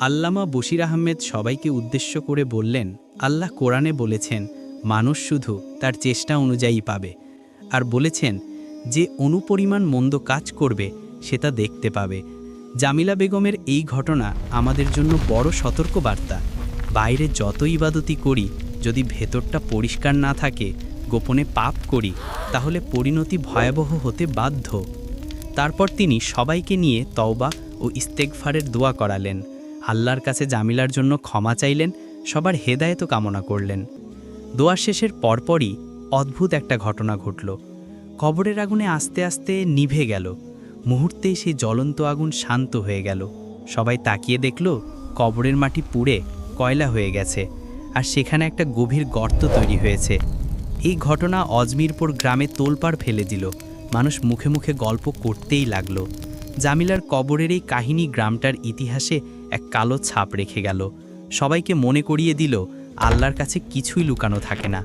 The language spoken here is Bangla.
আল্লামা বশির আহমেদ সবাইকে উদ্দেশ্য করে বললেন, আল্লাহ কোরআনে বলেছেন, মানুষ শুধু তার চেষ্টা অনুযায়ী পাবে। আর বলেছেন, যে অনুপরিমাণ মন্দ কাজ করবে সেটা দেখতে পাবে। জামিলা বেগমের এই ঘটনা আমাদের জন্য বড় সতর্কবার্তা। বাইরে যত ইবাদতি করি, যদি ভেতরটা পরিষ্কার না থাকে, গোপনে পাপ করি, তাহলে পরিণতি ভয়াবহ হতে বাধ্য। তারপর তিনি সবাইকে নিয়ে তওবা ও ইস্তেকফারের দোয়া করালেন। আল্লাহর কাছে জামিলার জন্য ক্ষমা চাইলেন, সবার হেদায়েত কামনা করলেন। দোয়া শেষের পরপরই অদ্ভুত একটা ঘটনা ঘটল। কবরের আগুনে আস্তে আস্তে নিভে গেল। মুহূর্তেই সেই জ্বলন্ত আগুন শান্ত হয়ে গেল। সবাই তাকিয়ে দেখল, কবরের মাটি পুড়ে কয়লা হয়ে গেছে আর সেখানে একটা গভীর গর্ত তৈরি হয়েছে। এই ঘটনা অজমিরপুর গ্রামে তোলপাড় ফেলে দিল। মানুষ মুখে মুখে গল্প করতেই লাগল। জামিলার কবরের এই কাহিনী গ্রামটার ইতিহাসে এক কালো ছাপ রেখে গেল। সবাইকে মনে করিয়ে দিল, আল্লাহর কাছে কিছুই লুকানো থাকে না।